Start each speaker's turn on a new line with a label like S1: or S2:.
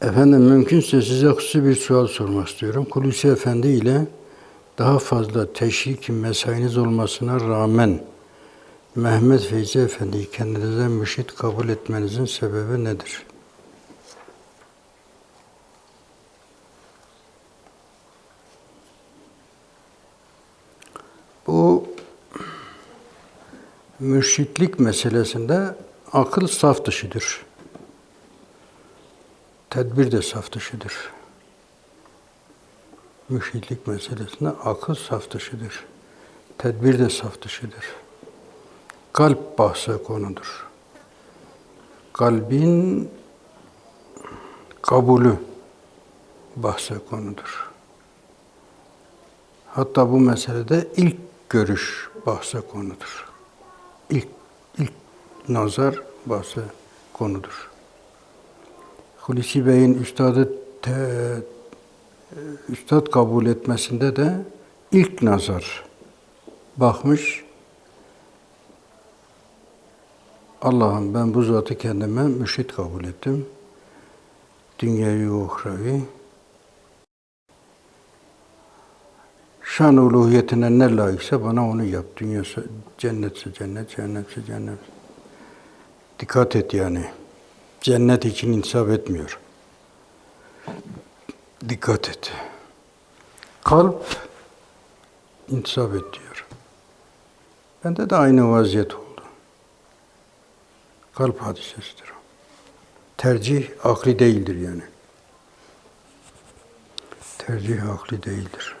S1: Efendim mümkünse size hususi bir sual sormak istiyorum. Hulusi Efendi ile daha fazla teşvik mesainiz olmasına rağmen Mehmet Feyzi Efendi'yi kendinize mürşit kabul etmenizin sebebi nedir? Bu mürşitlik meselesinde akıl saf dışıdır. Tedbir de saf dışıdır. Mürşitlik meselesinde akıl saf dışıdır. Tedbir de saf dışıdır. Kalp bahse konudur. Kalbin kabulü bahse konudur. Hatta bu meselede ilk görüş bahse konudur. İlk, ilk nazar bahse konudur. Hulusi Bey'in üstadı te, üstad kabul etmesinde de ilk nazar bakmış. Allah'ım ben bu zatı kendime mürşit kabul ettim. Dünyayı uhravi. Şan uluhiyetine ne layıksa bana onu yap. Dünyası cennetse cennet, cennetse cennet. Dikkat et yani. Cennet için insaf etmiyor. Dikkat et. Kalp insaf et diyor. Bende de aynı vaziyet oldu. Kalp hadisesidir. Tercih akli değildir yani. Tercih akli değildir.